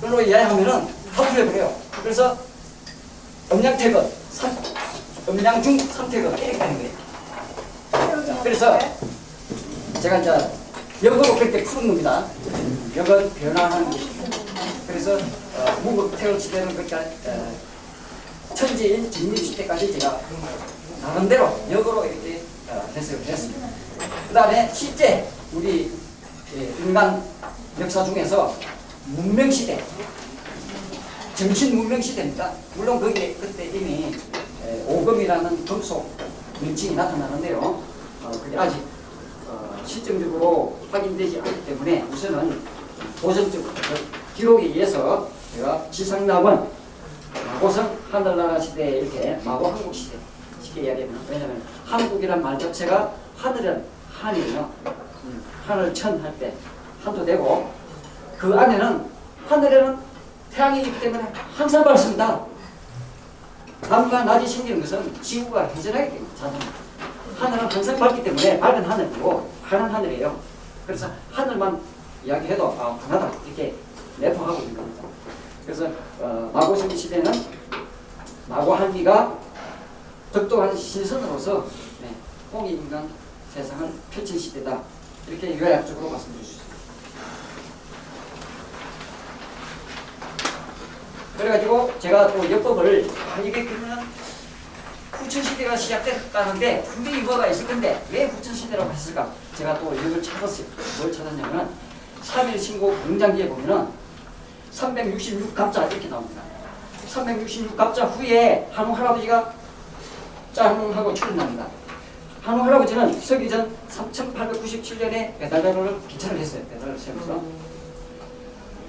물로 이해하면은 다 풀려버려요. 그래서 음양태극, 삼, 음양중 삼태극 이렇게 되는 거예요. 그래서 제가 이제 역으로 그렇게 푸는 겁니다. 역은 변화하는 것입니다. 그래서 어, 무국 태울 시대는 그러니까 어, 천지인 진립시대까지 제가 나름대로 역으로 이렇게 어, 해석을 했습니다. 그 다음에 실제 우리 예, 인간 역사 중에서 문명시대, 정신 문명시대입니다. 물론 거기에 그때 이미 에, 오금이라는 금속 명칭이 나타나는데요. 어, 그게 아직 어, 실증적으로 확인되지 않기 때문에 우선은 도전적 기록에 의해서 제가 지상남은 마고성 하늘나라 시대에 이렇게 마고 한국 시대 쉽게 이야기하면 왜냐하면 한국이란 말 자체가 하늘은 한이에요. 음, 하늘 천 할 때 한도 되고 그 안에는 하늘에는 태양이 있기 때문에 항상 밝습니다. 밤과 낮이 생기는 것은 지구가 회전하기 자동. 하늘은 항상 밝기 때문에 밝은 하늘이고 파란 하늘이에요. 그래서 하늘만 이야기해도 아 하나다 이렇게 내포하고 있는 겁니다. 그래서 어, 마고신기 시대는 마고 한기가 덕도한 신선으로서 네, 홍익인간 세상을 펼친 시대다 이렇게 요약적으로 말씀드릴 수 있습니다. 그래가지고 제가 또 역법을 아, 이게 그러면 후천시대가 시작됐다는데 분명히 뭐가 있을 건데 왜 후천시대라고 했을까? 제가 또 이걸 찾았어요. 뭘 찾았냐면은 3일 신고 공장기에 보면은 366갑자 이렇게 나옵니다. 366갑자 후에 한우 할아버지가 짱하고 출연합니다. 한우 할아버지는 서기 전 3897년에 배달자를 기차를 했어요. 배달을 세워서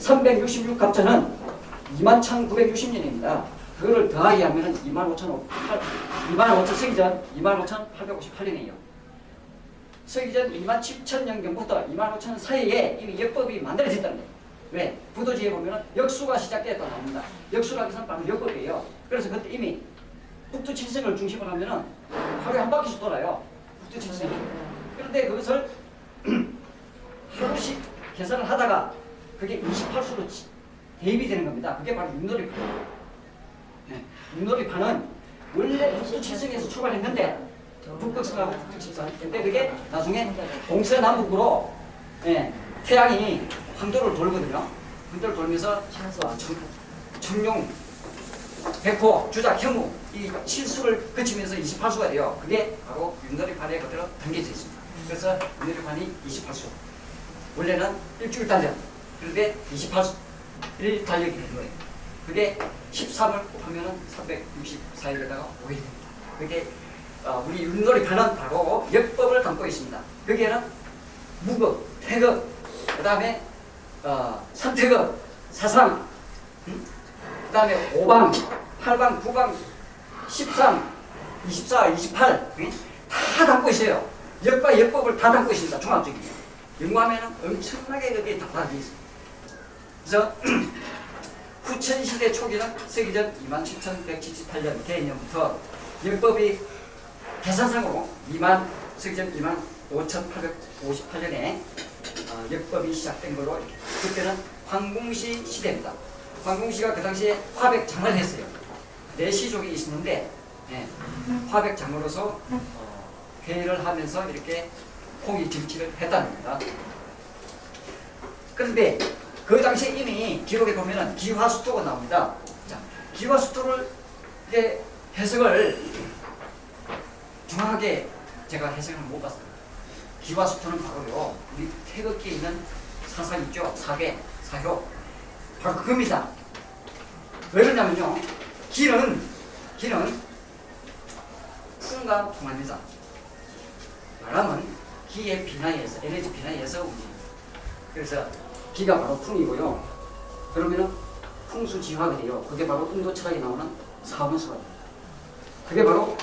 366갑자는 21,960년입니다. 그거를 더하기 하면 25,500, 25,000 서기전 25,858년이에요. 서기전 27,000년경부터 25,000 사이에 이미 역법이 만들어졌다는 거예요. 왜? 부도지에 보면 역수가 시작됐다 나옵니다. 역수라는 것은 바로 역법이에요. 그래서 그때 이미 북두 칠성을 중심으로 하면은 하루에 한 바퀴씩 돌아요. 북두 칠성이. 그런데 그것을 하루씩 계산을 하다가 그게 28수로 대입이 되는 겁니다. 그게 바로 윷놀이판이에요. 네. 윷놀이 판은 원래 북두칠성에서 출발했는데 북극성하고 북두칠성. 근데 그게 나중에 동서 남북으로 예, 태양이 황도를 돌거든요. 황도를 돌면서 어, 청, 청룡, 백호, 주작, 형우 이 실수를 거치면서 28수가 돼요. 그게 바로 윷놀이판에 그대로 담겨져 있습니다. 그래서 윷놀이판이 28수. 원래는 일주일 단련. 그런데 28수. 일 달력이 되는 거예요. 그게 13을 곱하면은 364일에다가 5일 됩니다. 그게 어, 우리 윷놀이판은 바로 역법을 담고 있습니다. 거기에는 무극, 태극, 그 다음에 어, 삼태극, 사상, 음? 그 다음에 5방, 8방, 9방, 13, 24, 28, 응? 다 담고 있어요. 역과 역법을 다 담고 있습니다. 종합적이에요. 연구하면 엄청나게 그게 다 담겨 있어요. 그래서 후천시대 초기는 서기전 27,178년 개년부터 역법이 계산상으로 2만 서기전 2만 5,858년에 어, 역법이 시작된 이렇게. 그때는 황궁시 시대입니다. 황궁시가 그 당시에 화백장을 했어요. 네 시족이 있었는데 예, 화백장으로서 어, 회의를 하면서 이렇게 홍이 정치를 했다는 겁니다. 그런데 그 당시에 이미 기록에 보면은 기화수토가 나옵니다. 자, 기화수토를 이제 해석을 정확하게 제가 해석을 못 봤습니다. 기화수토는 바로요, 우리 태극기에 있는 사상 있죠? 사계, 사효. 바로 그겁니다. 왜 그러냐면요, 기는, 기는 풍과 통합니다. 바람은 기의 bin하에서, 에너지 bin하에서 움직입니다. 그래서 기가 바로 풍이고요. 그러면은 풍수지화가 돼요. 그게 바로 인도 철학에 나오는 사원수가 돼요. 그게 바로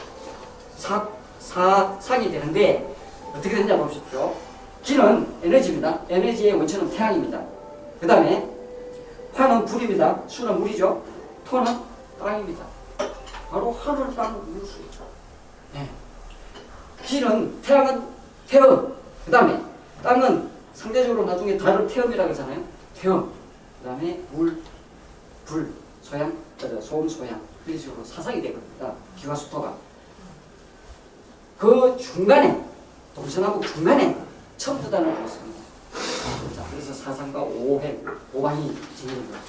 사, 사 상이 되는데 어떻게 되냐 보십시오. 기는 에너지입니다. 에너지의 원천은 태양입니다. 그 다음에 화는 불입니다. 수는 물이죠. 토는 땅입니다. 바로 하늘, 땅, 물, 수있죠 네. 기는 태양은 태음, 그 다음에 땅은 상대적으로 나중에 달을 태음이라고 하잖아요. 태음, 그 다음에 물, 불, 소양, 어, 소음, 소양 이런 식으로 사상이 되거든요. 기와수토가. 그 중간에 동서남북 중간에 첨 부단을 뒀습니다. 자, 그래서 사상과 오행, 오방이 진행됩니다.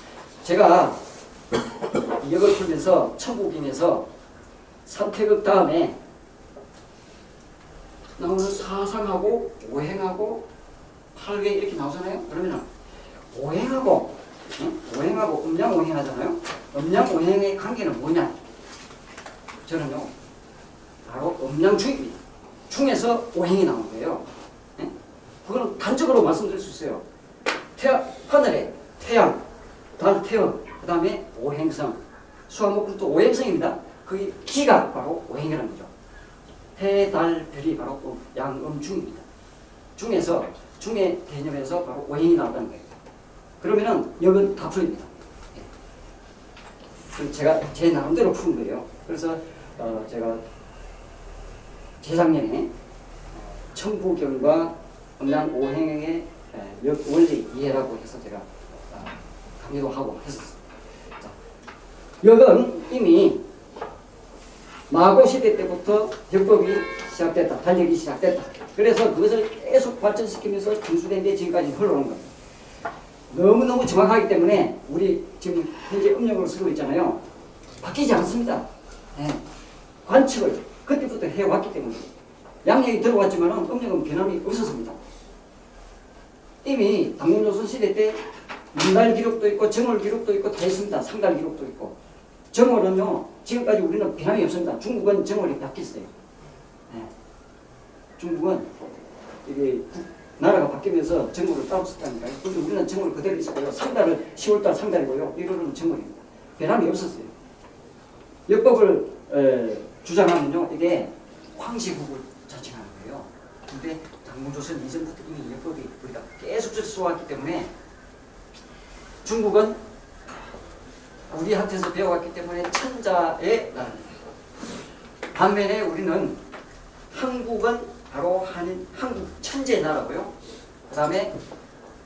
제가 이 역을 풀면서 천국인에서 삼태극 다음에 나오는 사상하고 오행하고 팔계 이렇게 나오잖아요. 그러면 오행하고 응? 오행하고 음양 오행 하잖아요. 음양 오행의 관계는 뭐냐? 저는요 바로 음양 중입니다. 중에서 오행이 나온 거예요. 예? 그거는 단적으로 말씀드릴 수 있어요. 태양, 하늘에 태양, 달, 태양, 그 다음에 오행성, 수화목금도 오행성입니다. 그게 기가 바로 오행이라는 거죠. 해, 달, 별이 바로 그 양음중입니다. 중에서 중의 개념에서 바로 오행이 나온다는 거예요. 그러면은 여건 다 풀립니다. 예. 그 제가 제 나름대로 푸는 거예요. 그래서 어 제가 재작년에 천부경과 음양 오행의 역 원리 이해라고 해서 제가 아, 강의도 하고 했었어요. 자, 역은 이미 마고 시대 때부터 역법이 시작됐다. 달력이 시작됐다. 그래서 그것을 계속 발전시키면서 중수대인데 지금까지 흘러온 겁니다. 너무너무 정확하기 때문에 우리 지금 현재 음력을 쓰고 있잖아요. 바뀌지 않습니다. 예. 관측을 그때부터 해왔기 때문에 양력이 들어왔지만 음력은 변함이 없었습니다. 이미 당군조선 시대 때 문달 기록도 있고 정월 기록도 있고 다 있습니다. 상달 기록도 있고 정월은요 지금까지 우리는 변함이 없습니다. 중국은 정월이 바뀌었어요. 예. 중국은 이게 국- 나라가 바뀌면서 정월을 따랐었다니까요. 근데 우리는 정월 그대로 있었고요. 상달은 10월달 상달이고요. 1월은 정월입니다. 변함이 없었어요. 역법을 에, 주장하면요 이게 황시국을 자칭하는 거예요. 근데 당무조선 이전부터 이미 역법이 우리가 계속 써왔기 때문에 중국은 우리한테서 배워왔기 때문에 천자의 나라입니다. 반면에 우리는 한국은 바로 한인 한국 천재 나라고요. 그 다음에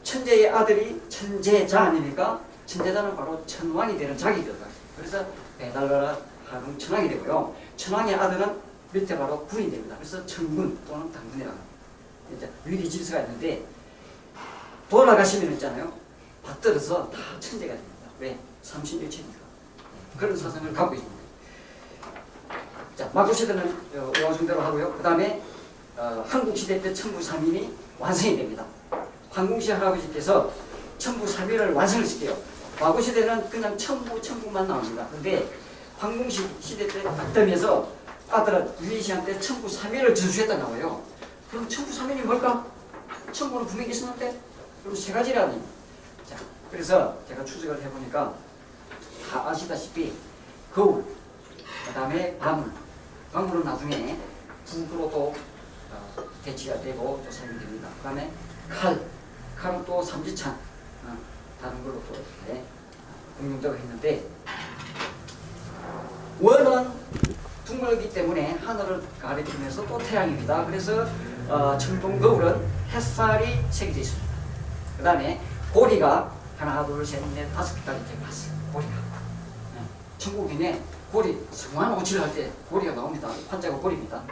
천재의 아들이 천재자 아닙니까? 천재자는 바로 천왕이 되는 자기거든요. 그래서 배달나라 하동 천왕이 되고요. 천왕의 아들은 밑에 바로 군이 됩니다. 그래서 천군 또는 당군이라고. 이제 위리 질서가 있는데 돌아가시면 있잖아요. 받들어서 다 천재가 됩니다. 왜? 삼신일체니까. 그런 사상을 갖고 있습니다. 자, 마구시대는 어, 요 정도로 하고요. 그 다음에 어, 한국시대 때 천부삼인이 완성이 됩니다. 황궁시 할아버지께서 천부삼인을 완성을 시켜요. 마구시대는 그냥 천부, 천부만 나옵니다. 근데 황궁시 시대 때 닥터면서 아들은 유희씨한테 천부삼인을 전수했다 나와요. 그럼 천부삼인이 뭘까? 천부는 분명히 있었는데 그럼 세 가지라니. 자, 그래서 제가 추적을 해보니까 다 아시다시피 거울, 그 다음에 밤, 광물은 나중에 북으로도 어, 대치가 되고 또 사용됩니다. 그 다음에 칼, 칼은 또 삼지창, 어, 다른 걸로 또 이렇게 어, 응용적으로 했는데 원은 둥글기 때문에 하늘을 가리키면서 또 태양입니다. 그래서 어, 청동 거울은 햇살이 새겨져 있습니다. 그 다음에 고리가 하나, 둘, 셋, 넷, 다섯 개까지 이제 봤어요. 고리가. 네. 천국인에 고리, 성한 오치를 할 때 고리가 나옵니다. 환자가 고리입니다.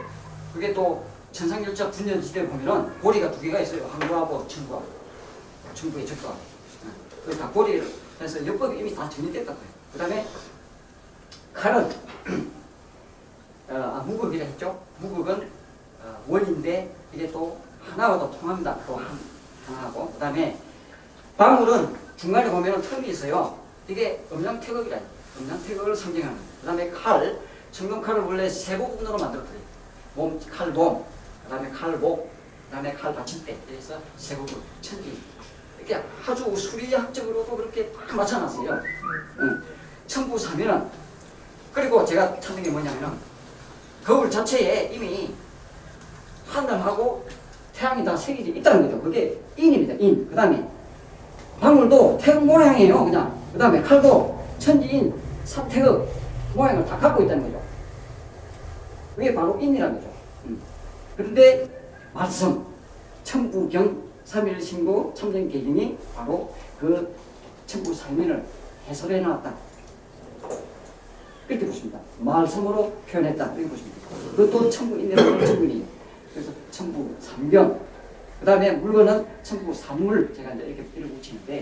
그게 또 천상열차 분연지대 보면은 고리가 두 개가 있어요. 항구하고 청구하고. 청구의 적도하고. 그다 고리를 해서 역법이 이미 다 정리됐다고요. 그 다음에 칼은 어, 아, 무극이라 했죠. 무극은 어, 원인데 이게 또 하나와 더 통합니다. 또 한, 하나하고. 그 다음에 방울은 중간에 보면 틈이 있어요. 이게 음양태극이라. 음양태극을 상징하는. 그 다음에 칼, 청동칼을 원래 세 부분으로 만들었거든요. 몸, 칼 몸, 그 다음에 칼 목, 그 다음에 칼 받침대. 그래서 세 부분, 천기. 이렇게 아주 수리학적으로도 그렇게 딱 맞춰놨어요. 응. 천부사면은 그리고 제가 찾는 게 뭐냐면은 거울 자체에 이미 하늘하고 태양이 다 색이 있다는 거죠. 그게 인입니다. 인. 그 다음에 방울도 태극 모양이에요. 그냥. 그 다음에 칼도 천지인 삼태극 모양을 다 갖고 있다는 거죠. 그게 바로 인이라는 거죠. 음. 그런데 말씀, 천부경, 삼일신고, 참전계경이 바로 그 천부삼인을 해설해 놨다. 이렇게 보십니다. 말씀으로 표현했다. 이렇게 보십니다. 그것도 천부인이라는 천부인이에요. 그래서 천부 삼경. 그 다음에 물건은 천부 삼물 제가 이제 이렇게 이렇게 붙이는데